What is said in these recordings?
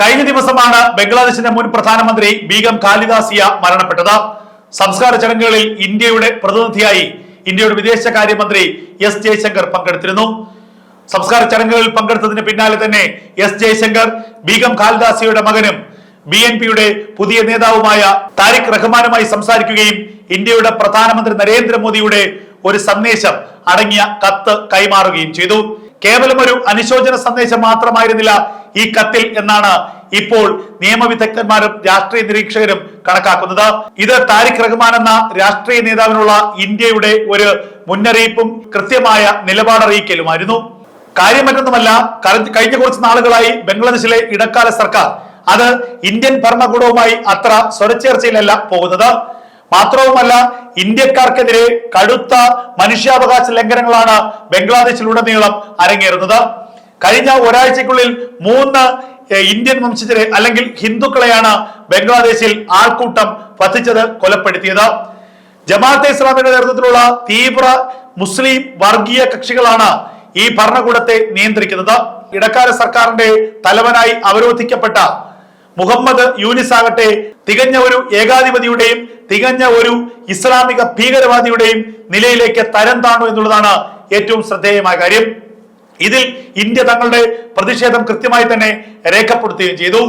കഴിഞ്ഞ ദിവസമാണ് ബംഗ്ലാദേശിന്റെ മുൻ പ്രധാനമന്ത്രി ബീഗം ഖാലിദാസിയ മരണപ്പെട്ടത്. സംസ്കാര ചടങ്ങുകളിൽ ഇന്ത്യയുടെ പ്രതിനിധിയായി ഇന്ത്യയുടെ വിദേശകാര്യമന്ത്രി എസ് ജയശങ്കർ പങ്കെടുത്തിരുന്നു. സംസ്കാര ചടങ്ങുകളിൽ പങ്കെടുത്തതിന് പിന്നാലെ തന്നെ എസ് ജയശങ്കർ ബീഗം ഖാലിദാസിയുടെ മകനും ബി എൻ പിയുടെ പുതിയ നേതാവുമായ താരിഖ് റഹ്മാനുമായി സംസാരിക്കുകയും ഇന്ത്യയുടെ പ്രധാനമന്ത്രി നരേന്ദ്രമോദിയുടെ ഒരു സന്ദേശം അടങ്ങിയ കത്ത് കൈമാറുകയും ചെയ്തു. കേവലം ഒരു അനുശോചന സന്ദേശം മാത്രമായിരുന്നില്ല ഈ കത്തിൽ എന്നാണ് ഇപ്പോൾ നിയമവിദഗ്ധന്മാരും രാഷ്ട്രീയ നിരീക്ഷകരും കണക്കാക്കുന്നത്. ഇത് താരിഖ് റഹ്മാൻ എന്ന രാഷ്ട്രീയ നേതാവിനുള്ള ഇന്ത്യയുടെ ഒരു മുന്നറിയിപ്പും കൃത്യമായ നിലപാടറിയിക്കലുമായിരുന്നു. കാര്യം മറ്റൊന്നുമല്ല കഴിഞ്ഞ കുറച്ച് നാളുകളായി ബംഗ്ലാദേശിലെ ഇടക്കാല സർക്കാർ അത് ഇന്ത്യൻ ഭരണകൂടവുമായി അത്ര സ്വരച്ചേർച്ചയിലല്ല പോകുന്നത്. മാത്രവുമല്ല ഇന്ത്യക്കാർക്കെതിരെ കടുത്ത മനുഷ്യാവകാശ ലംഘനങ്ങളാണ് ബംഗ്ലാദേശിലുടനീളം അരങ്ങേറുന്നത്. കഴിഞ്ഞ ഒരാഴ്ചക്കുള്ളിൽ മൂന്ന് ഇന്ത്യൻ വംശജരെ അല്ലെങ്കിൽ ഹിന്ദുക്കളെയാണ് ബംഗ്ലാദേശിൽ ആൾക്കൂട്ടം വധിച്ചത് കൊലപ്പെടുത്തിയത്. ജമാഅത്തെ ഇസ്ലാമിയുടെ നേതൃത്വത്തിലുള്ള തീവ്ര മുസ്ലിം വർഗീയ കക്ഷികളാണ് ഈ ഭരണകൂടത്തെ നിയന്ത്രിക്കുന്നത്. ഇടക്കാല സർക്കാരിന്റെ തലവനായി അവരോധിക്കപ്പെട്ട മുഹമ്മദ് യൂനിസ് ആകട്ടെ തികഞ്ഞ ഒരു ഏകാധിപതിയുടെയും തികഞ്ഞ ഒരു ഇസ്ലാമിക ഭീകരവാദിയുടെയും നിലയിലേക്ക് തരം താണു എന്നുള്ളതാണ് ഏറ്റവും ശ്രദ്ധേയമായ കാര്യം. ഇതിൽ ഇന്ത്യ തങ്ങളുടെ പ്രതിഷേധം കൃത്യമായി തന്നെ രേഖപ്പെടുത്തുകയും ചെയ്തു.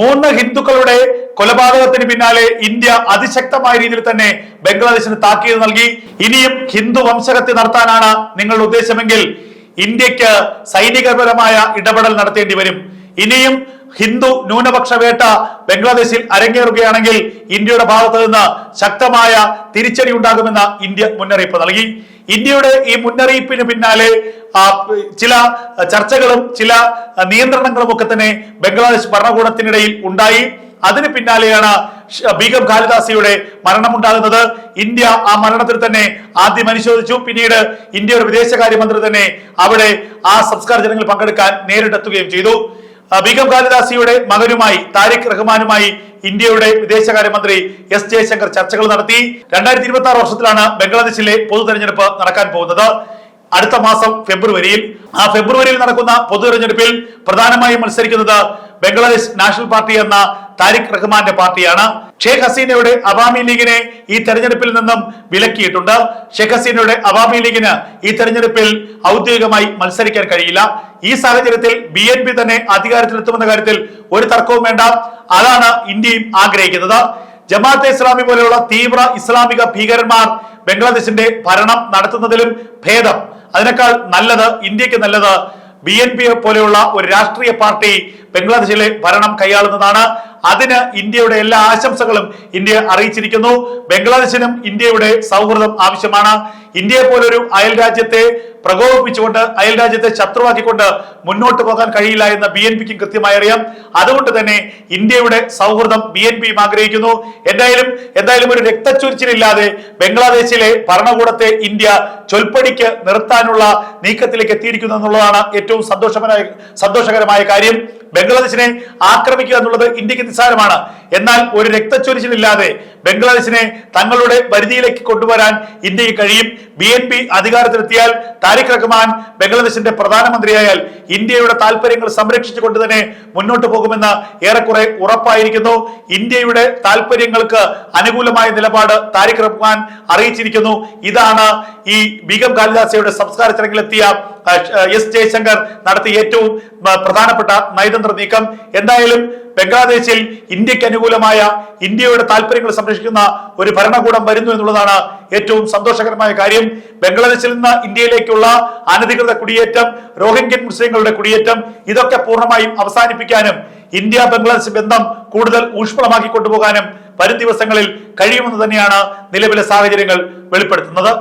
മൂന്ന് ഹിന്ദുക്കളുടെ കൊലപാതകത്തിന് പിന്നാലെ ഇന്ത്യ അതിശക്തമായ രീതിയിൽ തന്നെ ബംഗ്ലാദേശിന് താക്കീത് നൽകി. ഇനിയും ഹിന്ദു വംശഹത്യ നടത്താനാണ് നിങ്ങളുടെ ഉദ്ദേശമെങ്കിൽ ഇന്ത്യയ്ക്ക് സൈനികപരമായ ഇടപെടൽ നടത്തേണ്ടി വരും. ഇനിയും ഹിന്ദു ന്യൂനപക്ഷ വേട്ട ബംഗ്ലാദേശിൽ അരങ്ങേറുകയാണെങ്കിൽ ഇന്ത്യയുടെ ഭാഗത്ത് നിന്ന് ശക്തമായ തിരിച്ചടി ഉണ്ടാകുമെന്ന ഇന്ത്യ മുന്നറിയിപ്പ് നൽകി. ഇന്ത്യയുടെ ഈ മുന്നറിയിപ്പിന് പിന്നാലെ ചില ചർച്ചകളും ചില നിയന്ത്രണങ്ങളും ഒക്കെ തന്നെ ബംഗ്ലാദേശ് ഭരണകൂടത്തിനിടയിൽ ഉണ്ടായി. അതിന് പിന്നാലെയാണ് ബീഗം ഖാലിദാസിയുടെ മരണമുണ്ടാകുന്നത്. ഇന്ത്യ ആ മരണത്തിൽ തന്നെ ആദ്യം അനുശോചിച്ചു. പിന്നീട് ഇന്ത്യയുടെ വിദേശകാര്യമന്ത്രി തന്നെ അവിടെ ആ സംസ്കാര ജനങ്ങൾ പങ്കെടുക്കാൻ നേരിട്ടെത്തുകയും ചെയ്തു. ബീഗം ഖാലിദാസിയുടെ മകനുമായി താരിഖ് റഹ്മാനുമായി ഇന്ത്യയുടെ വിദേശകാര്യമന്ത്രി എസ് ജയശങ്കർ ചർച്ചകൾ നടത്തി. രണ്ടായിരത്തി ഇരുപത്തി ആറ് വർഷത്തിലാണ് ബംഗ്ലാദേശിലെ പൊതു തെരഞ്ഞെടുപ്പ് നടക്കാൻ പോകുന്നത്. അടുത്ത മാസം ഫെബ്രുവരിയിൽ. ആ ഫെബ്രുവരിയിൽ നടക്കുന്ന പൊതു തെരഞ്ഞെടുപ്പിൽ പ്രധാനമായും മത്സരിക്കുന്നത് ബംഗ്ലാദേശ് നാഷണൽ പാർട്ടി എന്ന താരിഖ് റഹ്മാന്റെ പാർട്ടിയാണ്. ഷേഖ് ഹസീനയുടെ അവാമി ലീഗിനെ ഈ തെരഞ്ഞെടുപ്പിൽ നിന്നും വിലക്കിയിട്ടുണ്ട്. ഷേഖ് ഹസീനയുടെ അവാമി ലീഗിന് ഈ തെരഞ്ഞെടുപ്പിൽ ഔദ്യോഗികമായി മത്സരിക്കാൻ കഴിയില്ല. ഈ സാഹചര്യത്തിൽ ബി എൻ പി തന്നെ അധികാരത്തിലെത്തുമെന്ന കാര്യത്തിൽ ഒരു തർക്കവും വേണ്ട. അതാണ് ഇന്ത്യയും ആഗ്രഹിക്കുന്നത്. ജമാഅത്തെ ഇസ്ലാമി പോലെയുള്ള തീവ്ര ഇസ്ലാമിക ഭീകരന്മാർ ബംഗ്ലാദേശിന്റെ ഭരണം നടത്തുന്നതിലും ഭേദം. അതിനേക്കാൾ നല്ലത് ഇന്ത്യയ്ക്ക് നല്ലത് ബി എൻ പി പോലെയുള്ള ഒരു രാഷ്ട്രീയ പാർട്ടി ബംഗ്ലാദേശിലെ ഭരണം കൈയാളുന്നതാണ്. അതിന് ഇന്ത്യയുടെ എല്ലാ ആശംസകളും ഇന്ത്യ അറിയിച്ചിരിക്കുന്നു. ബംഗ്ലാദേശിനും ഇന്ത്യയുടെ സൗഹൃദം ആവശ്യമാണ്. ഇന്ത്യയെ പോലൊരു അയൽ രാജ്യത്തെ പ്രകോപിപ്പിച്ചുകൊണ്ട് അയൽ രാജ്യത്തെ ശത്രുവാക്കിക്കൊണ്ട് മുന്നോട്ട് പോകാൻ കഴിയില്ല എന്ന് ബി എൻ പിക്കും കൃത്യമായി അറിയാം. അതുകൊണ്ട് തന്നെ ഇന്ത്യയുടെ സൗഹൃദം ബി എൻ പിയും ആഗ്രഹിക്കുന്നു. എന്തായാലും എന്തായാലും ഒരു രക്തച്ചൊരിച്ചിലില്ലാതെ ബംഗ്ലാദേശിലെ ഭരണകൂടത്തെ ഇന്ത്യ ചൊൽപ്പടിക്ക് നിർത്താനുള്ള നീക്കത്തിലേക്ക് എത്തിയിരിക്കുന്നു എന്നുള്ളതാണ് ഏറ്റവും സന്തോഷകരമായ സന്തോഷകരമായ കാര്യം. ബംഗ്ലാദേശിനെ ആക്രമിക്കുക എന്നുള്ളത് ഇന്ത്യയ്ക്ക് നിസ്സാരമാണ്. എന്നാൽ ഒരു രക്തച്ചൊരിച്ചിലില്ലാതെ ബംഗ്ലാദേശിനെ തങ്ങളുടെ പരിധിയിലേക്ക് കൊണ്ടുവരാൻ ഇന്ത്യയ്ക്ക് കഴിയും. ബി എൻ പി അധികാരത്തിലെത്തിയാൽ താരിഖ് റഹ്മാൻ ബംഗ്ലാദേശിന്റെ പ്രധാനമന്ത്രിയായാൽ ഇന്ത്യയുടെ താല്പര്യങ്ങൾ സംരക്ഷിച്ചുകൊണ്ട് തന്നെ മുന്നോട്ട് പോകുമെന്ന് ഏറെക്കുറെ ഉറപ്പായിരിക്കുന്നു. ഇന്ത്യയുടെ താല്പര്യങ്ങൾക്ക് അനുകൂലമായ നിലപാട് താരിഖ് റഹ്മാൻ അറിയിച്ചിരിക്കുന്നു. ഇതാണ് ഈ ബീഗം കാലിദാസയുടെ സംസ്കാര ചടങ്ങിലെത്തിയ എസ് ജയശങ്കർ നടത്തിയ ഏറ്റവും പ്രധാനപ്പെട്ട നയതന്ത്ര നീക്കം. എന്തായാലും ബംഗ്ലാദേശിൽ ഇന്ത്യയ്ക്ക് അനുകൂലമായ ഇന്ത്യയുടെ താല്പര്യങ്ങൾ സംരക്ഷിക്കുന്ന ഒരു ഭരണകൂടം വരുന്നു എന്നുള്ളതാണ് ഏറ്റവും സന്തോഷകരമായ കാര്യം. ബംഗ്ലാദേശിൽ നിന്ന് ഇന്ത്യയിലേക്കുള്ള അനധികൃത കുടിയേറ്റം റോഹിംഗ്യൻ മുസ്ലിങ്ങളുടെ കുടിയേറ്റം ഇതൊക്കെ പൂർണമായും അവസാനിപ്പിക്കാനും ഇന്ത്യ ബംഗ്ലാദേശ് ബന്ധം കൂടുതൽ ഊഷ്മളമാക്കി കൊണ്ടുപോകാനും വരും ദിവസങ്ങളിൽ കഴിയുമെന്ന് തന്നെയാണ് നിലവിലെ സാഹചര്യങ്ങൾ വെളിപ്പെടുത്തുന്നത്.